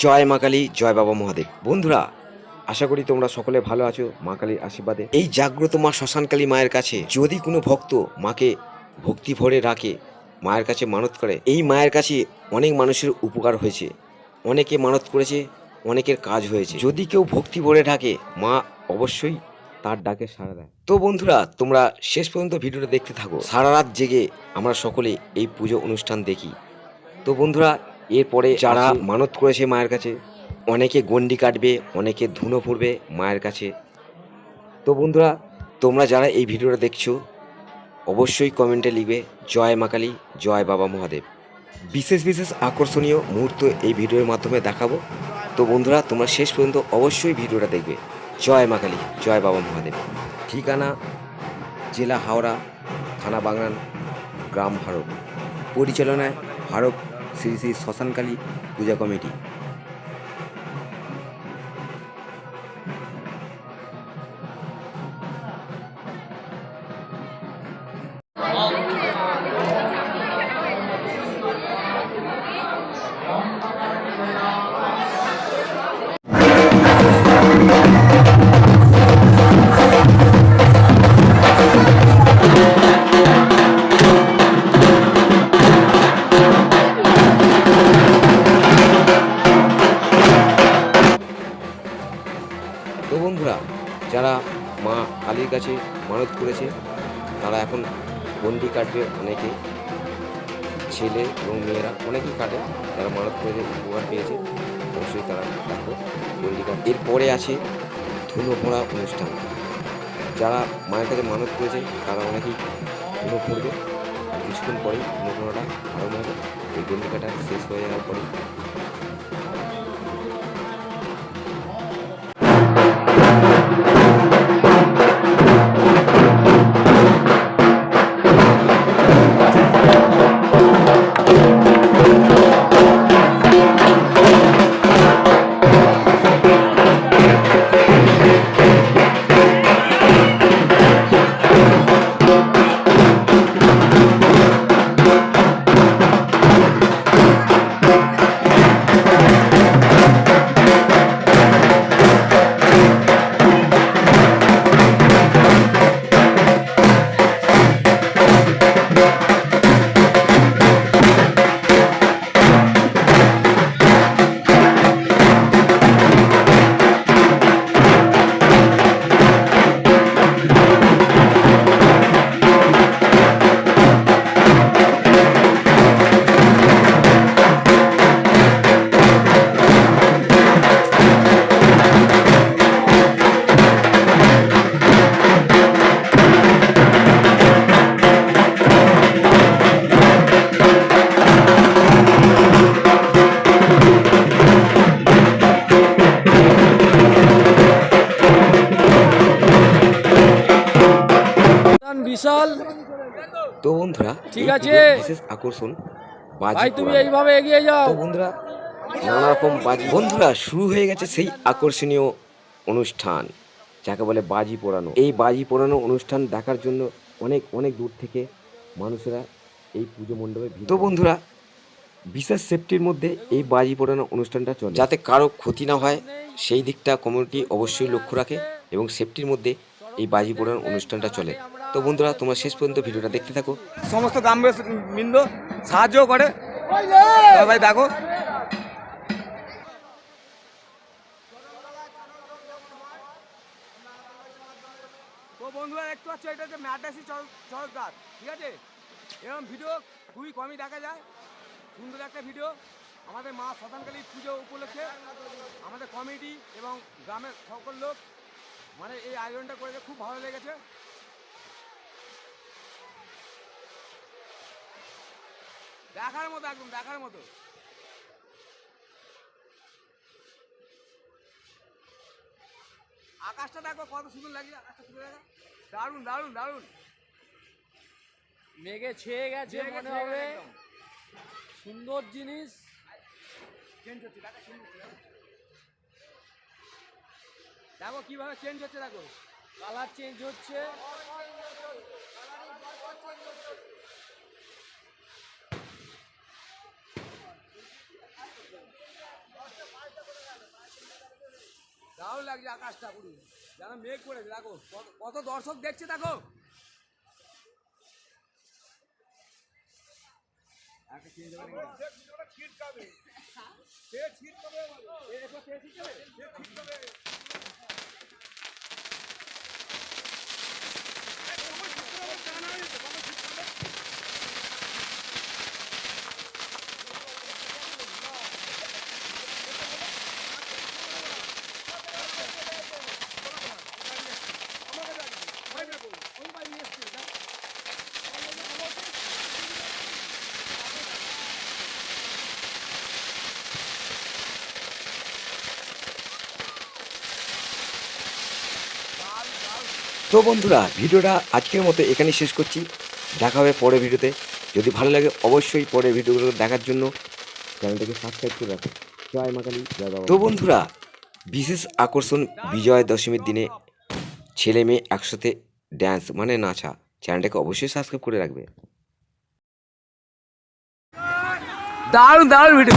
জয় মা কালী, জয় বাবা মহাদেব। বন্ধুরা, আশা করি তোমরা সকলে ভালো আছো মা কালীর আশীর্বাদে। এই জাগ্রত মা শ্মশানকালী মায়ের কাছে যদি কোনো ভক্ত মাকে ভক্তি ভরে রাখে, মায়ের কাছে মানত করে, এই মায়ের কাছে অনেক মানুষের উপকার হয়েছে, অনেকে মানত করেছে, অনেকের কাজ হয়েছে। যদি কেউ ভক্তি ভরে ডাকে মা অবশ্যই তার ডাকে সাড়া দেয়। তো বন্ধুরা, তোমরা শেষ পর্যন্ত ভিডিওটা দেখতে থাকো। সারা রাত জেগে আমরা সকলে এই পুজো অনুষ্ঠান দেখি। তো বন্ধুরা এরপরে যারা মানত করেছে মায়ের কাছে অনেকে গন্ডি কাটবে অনেকে ধুনো পড়বে মায়ের কাছে। তো বন্ধুরা তোমরা যারা এই ভিডিওটা দেখছ অবশ্যই কমেন্টে লিখবে জয় মা কালী জয় বাবা মহাদেব। বিশেষ বিশেষ আকর্ষণীয় মুহূর্ত এই ভিডিওর মাধ্যমে দেখাবো। তো বন্ধুরা তোমরা শেষ পর্যন্ত অবশ্যই ভিডিওটা দেখবে। জয় মা কালী জয় বাবা মহাদেব। ঠিকানা জেলা হাওড়া থানা বাগনান গ্রাম ভারত পরিচালনায় ভারত শ্রী শ্রী শ্মশানকালী পূজা কমিটি। তো বন্ধুরা, যারা মা কালীর কাছে মানত করেছে, তারা এখন গন্ডি কাটবে অনেকে ছেলে এবং মেয়েরা অনেকেই কাটে যারা মানত করেছে উপকার পেয়েছে, অবশ্যই তারা দেখো গন্ডি কাট এরপরে আছে ধুনো ফোড়া অনুষ্ঠান। যারা মায়ের কাছে মানত করেছে, তারা অনেকেই ধুনো পড়বে। কিছুক্ষণ পরেই ধুনো ফোড়াটা আরম্ভ হবে। এই গন্ডি কাটা শেষ হয়ে যাওয়ার পরেই বিশাল। তো বন্ধুরা ঠিক আছে। বিশেষ আকর্ষণ বাজি ভাই তুমি এইভাবে এগিয়ে যাও। তো বন্ধুরা নানা রকম বাজি বন্ধুরা শুরু হয়ে গেছে সেই আকর্ষণীয় অনুষ্ঠান যাকে বলে বাজি পোড়ানো। এই বাজি পোড়ানো অনুষ্ঠান দেখার জন্য অনেক অনেক দূর থেকে মানুষেরা এই পুজো মণ্ডপে ভিড় তো বন্ধুরা বিশেষ সেফটির মধ্যে এই বাজি পোড়ানো অনুষ্ঠানটা চলে। যাতে কারও ক্ষতি না হয় সেই দিকটা কমিউনিটি অবশ্যই লক্ষ্য রাখে এবং সেফটির মধ্যে এই বাজি পোড়ানো অনুষ্ঠানটা চলে। তো বন্ধুরা তোমরা শেষ পর্যন্ত ভিডিওটা দেখতে থাকো। সমস্ত গ্রাম্য বৃন্দ সাহায্য করে। ভাই দেখো তো বন্ধুরা দেখতে পাচ্ছ এটা হচ্ছে ম্যাটাসি চরকদার ঠিক আছে? এরকম ভিডিও খুবই কমই দেখা যায়। সুন্দর একটা ভিডিও। আমাদের মা শ্মশানকালী পুজো উপলক্ষে আমাদের কমিটি এবং গ্রামের সকল লোক মানে এই আয়োজনটা করেছে খুব ভালো লেগেছে। দেখার মতো একদম দেখার মতো। আকাশটা দেখো কত সুন্দর লাগছে আকাশটা সুন্দর লাগা দারুণ দারুণ দারুণ। মেঘে ছেয়ে গেছে মনে হবে। সুন্দর জিনিস। চেঞ্জ হচ্ছে দেখো চেঞ্জ হচ্ছে দেখো। দেখো কীভাবে চেঞ্জ হচ্ছে দেখো। কালার চেঞ্জ হচ্ছে। লাগছে আকাশটা পুরো যেন মেঘ করেছে দেখো কত- কত দর্শক দেখছে দেখো। তো বন্ধুরা ভিডিওটা আজকের মতো এখানেই শেষ করছি। দেখা হবে পরের ভিডিওতে। যদি ভালো লাগে অবশ্যই পরের ভিডিওগুলো দেখার জন্য চ্যানেলটাকে সাবস্ক্রাইব করে রাখুন জয় মাকালি জয় বাবা তো বন্ধুরা বিশেষ আকর্ষণ বিজয় দশমীর দিনে ছেলে মেয়ে একসাথে ড্যান্স মানে নাচা। চ্যানেলটাকে অবশ্যই সাবস্ক্রাইব করে রাখবে। দারুণ দারুণ ভিডিও